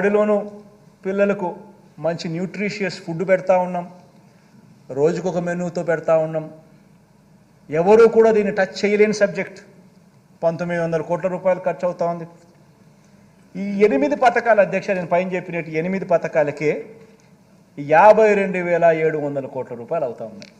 బడిలోనూ పిల్లలకు మంచి nutritious food పెడతా ఉన్నాం. రోజుకొక మెనూతో పెడతా ఉన్నాం. ఎవరూ కూడా దీన్ని టచ్ చేయలేని సబ్జెక్ట్. పంతొమ్మిది వందల కోట్ల రూపాయలు ఖర్చు అవుతా ఉంది. ఈ ఎనిమిది పథకాల అధ్యక్ష నేను పైన చెప్పినట్టు ఎనిమిది పథకాలకే యాభై రెండు వేల ఏడు వందల కోట్ల రూపాయలు అవుతా ఉన్నాయి.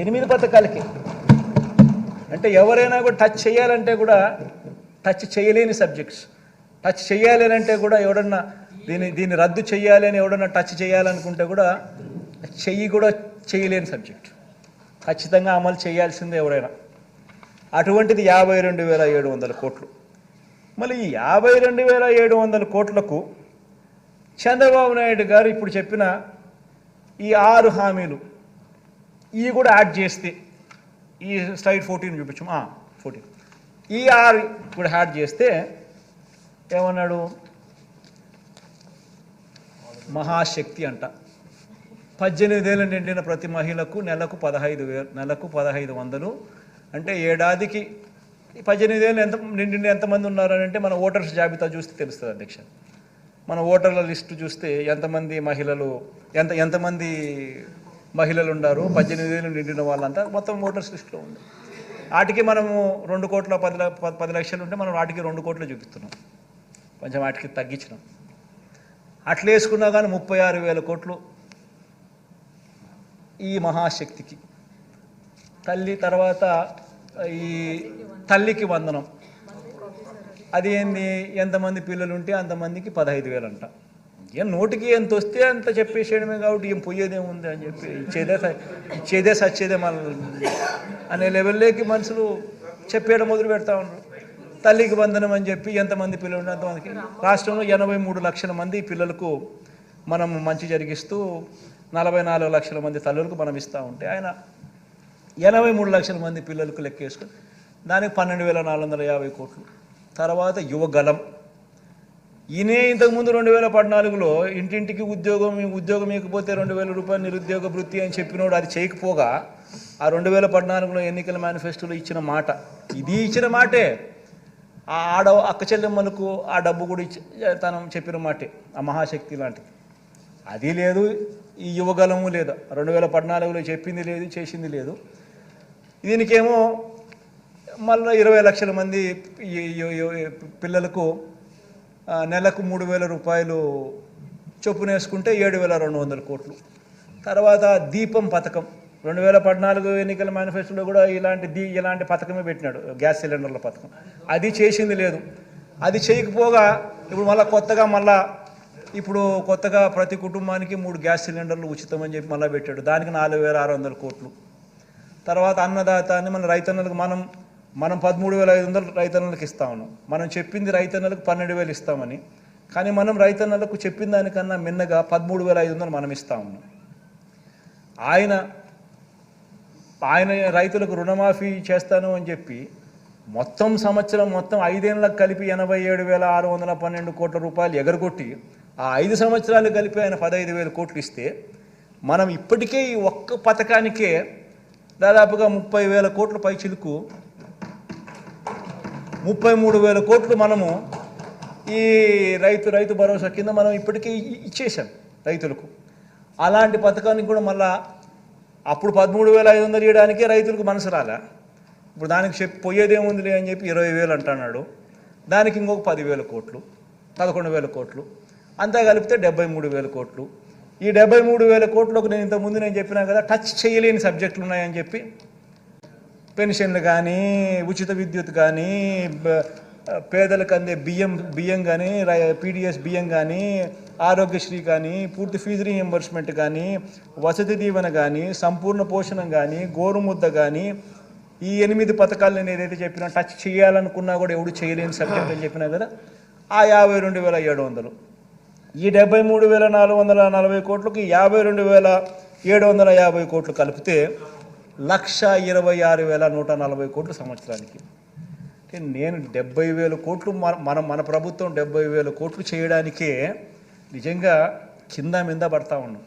ఎనిమిది పథకాలకి. అంటే ఎవరైనా కూడా టచ్ చేయాలంటే కూడా టచ్ చేయలేని సబ్జెక్ట్స్. టచ్ చేయాలి అంటే కూడా ఎవడన్నా దీన్ని దీన్ని రద్దు చేయాలి అని ఎవడన్నా టచ్ చేయాలనుకుంటే కూడా చెయ్యి కూడా చేయలేని సబ్జెక్ట్. ఖచ్చితంగా అమలు చేయాల్సిందే ఎవరైనా. అటువంటిది యాభై రెండు వేల ఏడు వందల కోట్లు. మళ్ళీ ఈ యాభై రెండు వేల ఏడు వందల కోట్లకు చంద్రబాబు నాయుడు గారు ఇప్పుడు చెప్పిన ఈ ఆరు హామీలు ఇవి కూడా యాడ్ చేస్తే ఈ స్లైడ్ ఫోర్టీన్ చూపించు ఫోర్టీన్. ఈ ఆరు కూడా యాడ్ చేస్తే ఏమన్నాడు? మహాశక్తి అంట. పద్దెనిమిదేళ్ళు నిండిన ప్రతి మహిళకు నెలకు పదహైదు వేలు నెలకు పదహైదు వందలు. అంటే ఏడాదికి ఈ పద్దెనిమిదేళ్ళు ఎంత నిండిన ఎంతమంది ఉన్నారని అంటే మన ఓటర్స్ జాబితా చూస్తే తెలుస్తుంది అధ్యక్ష. మన ఓటర్ల లిస్టు చూస్తే ఎంతమంది మహిళలు ఎంత ఎంతమంది మహిళలు ఉన్నారు పద్దెనిమిది వేలు నిండిన వాళ్ళంతా మొత్తం ఓటర్స్ లిస్టులో ఉంది. వాటికి మనము రెండు కోట్ల పది ల- పది లక్షలు ఉంటే మనం వాటికి రెండు కోట్లు చూపిస్తున్నాం. కొంచెం వాటికి తగ్గించినాం. అట్లా వేసుకున్నా కానీ ముప్పై ఆరు వేల కోట్లు ఈ మహాశక్తికి. తల్లి తర్వాత ఈ తల్లికి వందనం. అది ఏంది? ఎంతమంది పిల్లలు ఉంటే అంతమందికి పదహైదు వేలు అంట ఏం నోటికి ఎంత వస్తే అంత చెప్పేసేయడమే కాబట్టి ఏం పోయేదేముంది అని చెప్పి ఇచ్చేదే స- ఇచ్చేదే సచ్చేదే మన అనే లెవెల్లోకి మనుషులు చెప్పేయడం మొదలు పెడతా ఉన్నారు. తల్లికి వందనం అని చెప్పి ఎంతమంది పిల్లలు ఉంటే అంతమందికి? రాష్ట్రంలో ఎనభై మూడు లక్షల మంది పిల్లలకు మనం మంచి జరిగిస్తూ నలభై నాలుగు లక్షల మంది తల్లులకు మనం ఇస్తూ ఉంటే ఆయన ఎనభై మూడు లక్షల మంది పిల్లలకు లెక్కేసుకుని దానికి పన్నెండు వేల నాలుగు వందల యాభై కోట్లు. తర్వాత యువగలం ఈయనే ఇంతకుముందు రెండు వేల పద్నాలుగులో ఇంటింటికి ఉద్యోగం ఉద్యోగం ఇకపోతే రెండు వేల రూపాయలు నిరుద్యోగ వృత్తి అని చెప్పినోడు అది చేయకపోగా ఆ రెండు వేల పద్నాలుగులో ఎన్నికల మేనిఫెస్టోలో ఇచ్చిన మాట. ఇది ఇచ్చిన మాటే. ఆ ఆడ అక్క చెల్లెమ్మలకు ఆ డబ్బు కూడా ఇచ్చి తను చెప్పిన మాటే ఆ మహాశక్తి లాంటిది. అది లేదు ఈ యువగలము లేదు. రెండు వేల పద్నాలుగులో చెప్పింది లేదు చేసింది లేదు. దీనికేమో మళ్ళీ ఇరవై లక్షల మంది ఈ- పిల్లలకు నెలకు మూడు వేల రూపాయలు చొప్పున వేసుకుంటే ఏడు వేల రెండు వందల కోట్లు. తర్వాత దీపం పథకం. రెండు వేల పద్నాలుగు ఎన్నికల మేనిఫెస్టోలో కూడా ఇలాంటి దీ ఇలాంటి పథకమే పెట్టినాడు. గ్యాస్ సిలిండర్ల పథకం. అది చేసింది లేదు. అది చేయకపోగా ఇప్పుడు మళ్ళీ కొత్తగా మళ్ళా ఇప్పుడు కొత్తగా ప్రతి కుటుంబానికి మూడు గ్యాస్ సిలిండర్లు ఉచితం అని చెప్పి మళ్ళీ పెట్టాడు. దానికి నాలుగు వేల ఆరు వందల కోట్లు. తర్వాత అన్నదాత అని మన రైతన్నలకు మనం మనం పదమూడు వేల ఐదు వందలు రైతన్నలకు ఇస్తాము మనం చెప్పింది రైతన్నలకు పన్నెండు వేలు ఇస్తామని. కానీ మనం రైతన్నలకు చెప్పిన దానికన్నా మిన్నగా పదమూడు వేల ఐదు వందలు మనం ఇస్తాము ఆయన ఆయన రైతులకు రుణమాఫీ చేస్తాను అని చెప్పి మొత్తం సంవత్సరం మొత్తం ఐదేళ్ళకు కలిపి ఎనభై ఏడు వేల ఆరు వందల పన్నెండు కోట్ల రూపాయలు ఎగరగొట్టి ఆ ఐదు సంవత్సరాలు కలిపి ఆయన పదహైదు వేల కోట్లు ఇస్తే మనం ఇప్పటికే ఈ ఒక్క పథకానికే దాదాపుగా ముప్పై వేల కోట్ల పై చిలుకు ముప్పై మూడు వేల కోట్లు మనము ఈ రైతు రైతు భరోసా కింద మనం ఇప్పటికే ఇచ్చేసాం రైతులకు. అలాంటి పథకానికి కూడా మళ్ళా అప్పుడు పదమూడు వేల ఐదు వందలు ఇవ్వడానికే రైతులకు మనసు రాలే? ఇప్పుడు దానికి చెప్పి పోయేదేముందిలే అని చెప్పి ఇరవై వేలు అంటున్నాడు. దానికి ఇంకొక పదివేల కోట్లు పదకొండు వేల కోట్లు అంతా కలిపితే డెబ్బై మూడు వేల కోట్లు. ఈ డెబ్బై మూడు వేల కోట్లకు నేను ఇంతకుముందు నేను చెప్పినా కదా టచ్ చేయలేని సబ్జెక్టులు ఉన్నాయని చెప్పి పెన్షన్లు కానీ ఉచిత విద్యుత్ కానీ పేదలకు అందే బియ్యం బియ్యం కానీ పీడిఎస్ బియ్యం కానీ ఆరోగ్యశ్రీ కానీ పూర్తి ఫీజు రీఎంబర్స్మెంట్ కానీ వసతి దీవెన కానీ సంపూర్ణ పోషణం కానీ గోరుముద్ద కానీ ఈ ఎనిమిది పథకాలు నేను ఏదైతే చెప్పినా టచ్ చేయాలనుకున్నా కూడా ఎవడు చేయలేని సబ్జెక్ట్ అని చెప్పినా కదా ఆ యాభై రెండు వేల ఏడు వందలు. ఈ డెబ్బై మూడు వేల నాలుగు వందల నలభై కోట్లకి యాభై రెండు వేల ఏడు వందల యాభై కోట్లు కలిపితే లక్ష ఇరవై ఆరు వేల నూట నలభై కోట్లు సంవత్సరానికి. నేను డెబ్బై వేల కోట్లు మన మన మన ప్రభుత్వం డెబ్బై వేల కోట్లు చేయడానికే నిజంగా కింద మింద పడతా ఉన్నాం.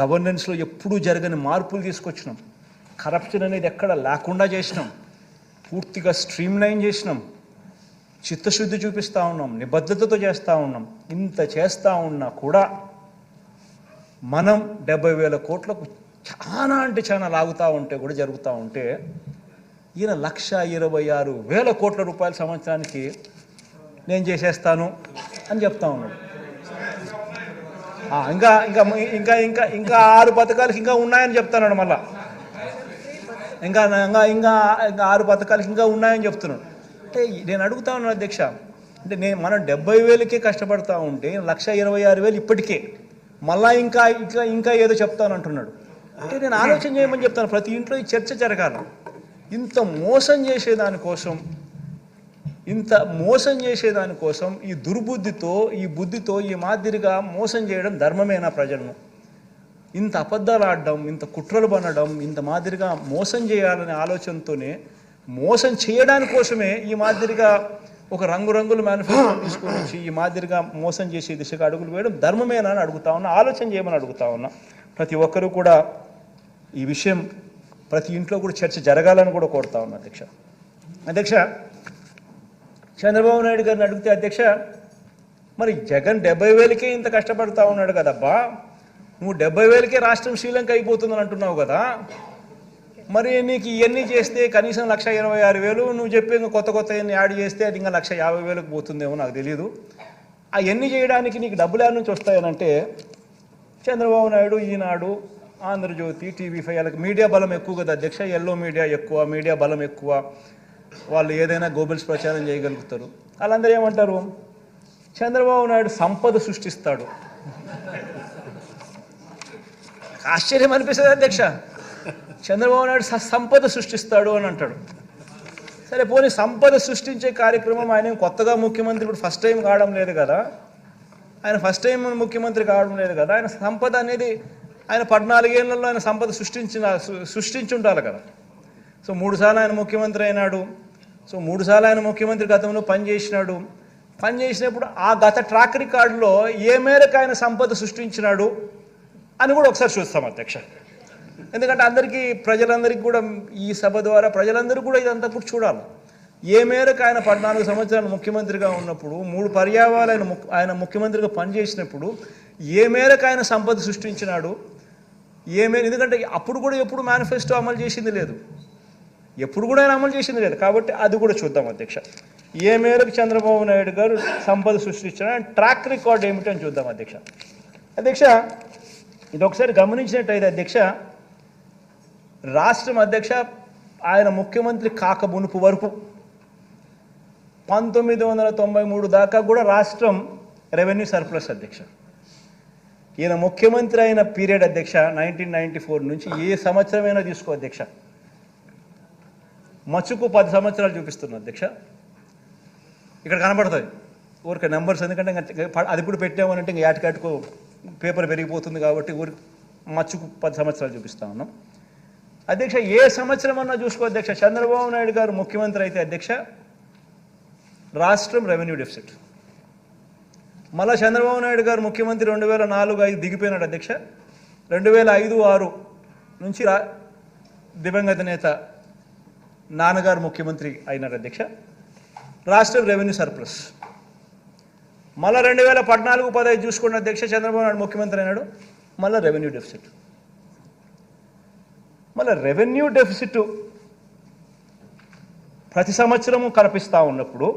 గవర్నెన్స్లో ఎప్పుడూ జరగని మార్పులు తీసుకొచ్చినాం. కరప్షన్ అనేది ఎక్కడ లేకుండా చేసినాం. పూర్తిగా స్ట్రీమ్ లైన్ చేసినాం. చిత్తశుద్ధి చూపిస్తూ ఉన్నాం. నిబద్ధతతో చేస్తూ ఉన్నాం. ఇంత చేస్తూ ఉన్నా కూడా మనం డెబ్బై వేల కోట్లకు చాలా అంటే చాలా లాగుతూ ఉంటే కూడా జరుగుతూ ఉంటే ఈయన లక్ష ఇరవై ఆరు వేల కోట్ల రూపాయల సంవత్సరానికి నేను చేసేస్తాను అని చెప్తా ఉన్నాడు. ఇంకా ఇంకా ఇంకా ఇంకా ఇంకా ఆరు పథకాలకి ఇంకా ఉన్నాయని చెప్తున్నాడు మళ్ళా. ఇంకా ఇంకా ఇంకా ఇంకా ఆరు పథకాలకి ఇంకా ఉన్నాయని చెప్తున్నాడు. అంటే నేను అడుగుతా ఉన్నాను అధ్యక్ష అంటే నేను మనం డెబ్బై వేలకే కష్టపడతా ఉంటే లక్ష ఇరవై ఆరు వేలు ఇప్పటికే మళ్ళా ఇంకా ఇంకా ఇంకా ఏదో చెప్తాను అంటున్నాడు. అంటే నేను ఆలోచన చేయమని చెప్తాను ప్రతి ఇంట్లో ఈ చర్చ జరగాలి. ఇంత మోసం చేసేదానికోసం ఇంత మోసం చేసేదానికోసం ఈ దుర్బుద్ధితో ఈ బుద్ధితో ఈ మాదిరిగా మోసం చేయడం ధర్మమేనా ప్రజలను ఇంత అబద్ధాలు ఆడడం ఇంత కుట్రలు పనడం ఇంత మాదిరిగా మోసం చేయాలనే ఆలోచనతోనే మోసం చేయడాని కోసమే ఈ మాదిరిగా ఒక రంగురంగుల మేనిఫెస్టో తీసుకొని వచ్చి ఈ మాదిరిగా మోసం చేసే దిశగా అడుగులు వేయడం ధర్మమేనా అని అడుగుతా ఉన్నా ఆలోచన చేయమని అడుగుతా ఉన్నా. ప్రతి ఒక్కరూ కూడా ఈ విషయం ప్రతి ఇంట్లో కూడా చర్చ జరగాలని కూడా కోరుతా ఉన్నా అధ్యక్ష. అధ్యక్ష చంద్రబాబు నాయుడు గారిని అడిగితే అధ్యక్ష మరి జగన్ డెబ్బై వేలకే ఇంత కష్టపడతా ఉన్నాడు కదబ్బా? నువ్వు డెబ్బై వేలకే రాష్ట్రం శ్రీలంక అయిపోతుందని అంటున్నావు కదా? మరి నీకు ఇవన్నీ చేస్తే కనీసం లక్ష ఇరవై ఆరు వేలు నువ్వు చెప్పే ఇంకా కొత్త కొత్త యాడ్ చేస్తే అది ఇంకా లక్ష యాభై వేలకు పోతుందేమో నాకు తెలియదు అవన్నీ చేయడానికి నీకు డబ్బులు యాడ్ నుంచి వస్తాయనంటే చంద్రబాబు నాయుడు ఈనాడు ఆంధ్రజ్యోతి టీవీ ఫైవ్ వాళ్ళకి మీడియా బలం ఎక్కువ కదా అధ్యక్ష? ఎల్లో మీడియా ఎక్కువ మీడియా బలం ఎక్కువ. వాళ్ళు ఏదైనా గోబెల్స్ ప్రచారం చేయగలుగుతారు. వాళ్ళందరూ ఏమంటారు? చంద్రబాబు నాయుడు సంపద సృష్టిస్తాడు. ఆశ్చర్యం అనిపిస్తుంది అధ్యక్ష. చంద్రబాబు నాయుడు సంపద సృష్టిస్తాడు అని అంటాడు. సరే పోనీ సంపద సృష్టించే కార్యక్రమం ఆయన కొత్తగా ముఖ్యమంత్రి ఇప్పుడు ఫస్ట్ టైం కావడం లేదు కదా? ఆయన ఫస్ట్ టైం ముఖ్యమంత్రి కావడం లేదు కదా? ఆయన సంపద అనేది ఆయన పద్నాలుగేళ్ళలో ఆయన సంపద సృష్టించిన సృష్టించి ఉండాలి కదా? సో మూడుసార్లు ఆయన ముఖ్యమంత్రి అయినాడు. సో మూడుసార్లు ఆయన ముఖ్యమంత్రి గతంలో పనిచేసినాడు పని చేసినప్పుడు ఆ గత ట్రాక్ రికార్డులో ఏ మేరకు ఆయన సంపద సృష్టించినాడు అని కూడా ఒకసారి చూస్తాం అధ్యక్ష. ఎందుకంటే అందరికీ ప్రజలందరికీ కూడా ఈ సభ ద్వారా ప్రజలందరూ కూడా ఇదంతా కూడా చూడాలి. ఏ మేరకు ఆయన పద్నాలుగు సంవత్సరాలు ముఖ్యమంత్రిగా ఉన్నప్పుడు మూడు పర్యావాలు ఆయన ముఖ్య- ఆయన ముఖ్యమంత్రిగా పనిచేసినప్పుడు ఏ మేరకు ఆయన సంపద సృష్టించినాడు? ఏ మేర ఎందుకంటే అప్పుడు కూడా ఎప్పుడు మేనిఫెస్టో అమలు చేసింది లేదు. ఎప్పుడు కూడా ఆయన అమలు చేసింది లేదు. కాబట్టి అది కూడా చూద్దాం అధ్యక్ష. ఏ మేరకు చంద్రబాబు నాయుడు గారు సంపద సృష్టించిన ట్రాక్ రికార్డ్ ఏమిటని చూద్దాం అధ్యక్ష. అధ్యక్ష ఇది ఒకసారి గమనించినట్టయితే అధ్యక్ష రాష్ట్రం అధ్యక్ష ఆయన ముఖ్యమంత్రి కాక మునుపు వరకు పంతొమ్మిది వందల తొంభై మూడు దాకా కూడా రాష్ట్రం రెవెన్యూ సర్ప్లస్ అధ్యక్ష. ఈయన ముఖ్యమంత్రి అయిన పీరియడ్ అధ్యక్ష నైన్టీన్ నైన్టీ ఫోర్ నుంచి ఏ సంవత్సరమైనా తీసుకో అధ్యక్ష. మచ్చుకు పది సంవత్సరాలు చూపిస్తున్నా అధ్యక్ష. ఇక్కడ కనబడుతుంది ఊరికే నెంబర్స్ ఎందుకంటే ఇంకా అది ఇప్పుడు పెట్టామనంటే ఇంకా ఏటకాటుకు పేపర్ పెరిగిపోతుంది కాబట్టి ఊరికి మచ్చుకు పది సంవత్సరాలు చూపిస్తా ఉన్నాం. అధ్యక్ష ఏ సంవత్సరం అన్నా చూసుకో అధ్యక్ష. చంద్రబాబు నాయుడు గారు ముఖ్యమంత్రి అయితే అధ్యక్ష రాష్ట్రం రెవెన్యూ డెఫిసిట్ మళ్ళా చంద్రబాబు నాయుడు గారు ముఖ్యమంత్రి రెండు వేల నాలుగు ఐదు దిగిపోయినాడు అధ్యక్ష. రెండు వేల ఐదు ఆరు నుంచి రా దివంగత నేత నాన్నగారు ముఖ్యమంత్రి అయినారు అధ్యక్ష. రాష్ట్రం రెవెన్యూ సర్ప్లస్. మళ్ళా రెండు వేల పద్నాలుగు పదహైదు చూసుకున్న అధ్యక్ష చంద్రబాబు నాయుడు ముఖ్యమంత్రి అయినాడు. మళ్ళీ రెవెన్యూ డెఫిసిట్. మళ్ళీ రెవెన్యూ డెఫిసిట్ ప్రతి సంవత్సరము కనిపిస్తూ ఉన్నప్పుడు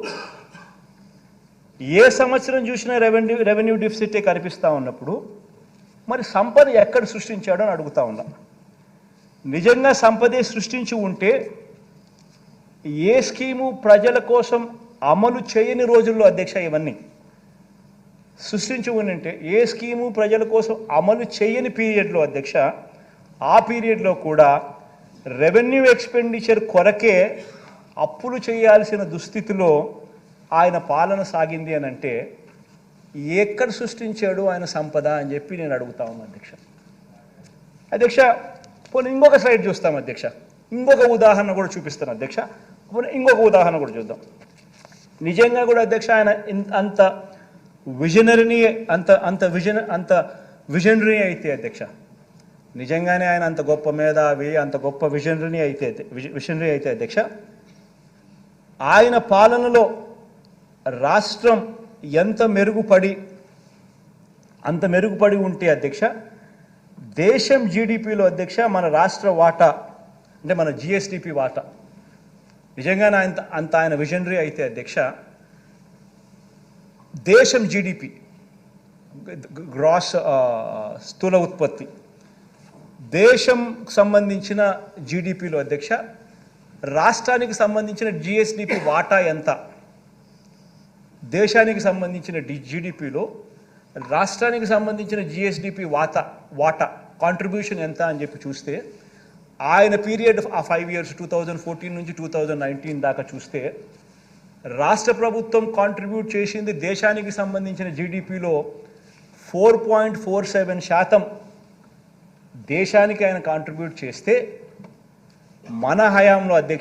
ఏ సంవత్సరం చూసినా రెవెన్యూ రెవెన్యూ డెఫిసిటే కనిపిస్తూ ఉన్నప్పుడు మరి సంపద ఎక్కడ సృష్టించాడో అని అడుగుతా ఉన్నా. నిజంగా సంపదే సృష్టించి ఉంటే ఏ స్కీము ప్రజల కోసం అమలు చేయని రోజుల్లో అధ్యక్ష ఇవన్నీ. సృష్టించి ఉంటే ఏ స్కీము ప్రజల కోసం అమలు చేయని పీరియడ్లో అధ్యక్ష ఆ పీరియడ్లో కూడా రెవెన్యూ ఎక్స్పెండిచర్ కొరకే అప్పులు చేయాల్సిన దుస్థితిలో ఆయన పాలన సాగింది అని అంటే ఎక్కడ సృష్టించాడు ఆయన సంపద అని చెప్పి నేను అడుగుతా ఉన్నాను అధ్యక్ష. అధ్యక్ష పోనీ ఇంకొక స్లైడ్ చూస్తాం అధ్యక్ష. ఇంకొక ఉదాహరణ కూడా చూపిస్తాను అధ్యక్ష. ఇంకొక ఉదాహరణ కూడా చూద్దాం. నిజంగా కూడా అధ్యక్ష ఆయన అంత విజనరీని అంత అంత విజన్ అంత విజనరీ అయితే అధ్యక్ష. నిజంగానే ఆయన అంత గొప్ప మేధావి అంత గొప్ప విజనరీ అయితే విజనరీ అయితే అధ్యక్ష. ఆయన పాలనలో రాష్ట్రం ఎంత మెరుగుపడి అంత మెరుగుపడి ఉంటే అధ్యక్ష దేశం జీడిపిలో అధ్యక్ష మన రాష్ట్ర వాటా అంటే మన జిఎస్డిపి వాటా నిజంగానే అంత అంత ఆయన విజనరీ అయితే అధ్యక్ష దేశం జీడిపి గ్రాస్ స్థూల ఉత్పత్తి దేశం సంబంధించిన జీడిపిలో అధ్యక్ష రాష్ట్రానికి సంబంధించిన జిఎస్డిపి వాటా ఎంత దేశానికి సంబంధించిన డి జీడిపిలో రాష్ట్రానికి సంబంధించిన జిఎస్డిపి వాటా వాటా కాంట్రిబ్యూషన్ ఎంత అని చెప్పి చూస్తే ఆయన పీరియడ్ ఆ five years two thousand fourteen నుంచి టూ థౌజండ్ నైన్టీన్ దాకా చూస్తే రాష్ట్ర ప్రభుత్వం కాంట్రిబ్యూట్ చేసింది దేశానికి సంబంధించిన జీడిపిలో ఫోర్ పాయింట్ ఫోర్ సెవెన్ శాతం దేశానికి ఆయన కాంట్రిబ్యూట్ చేస్తే మన హయాంలో అధ్యక్ష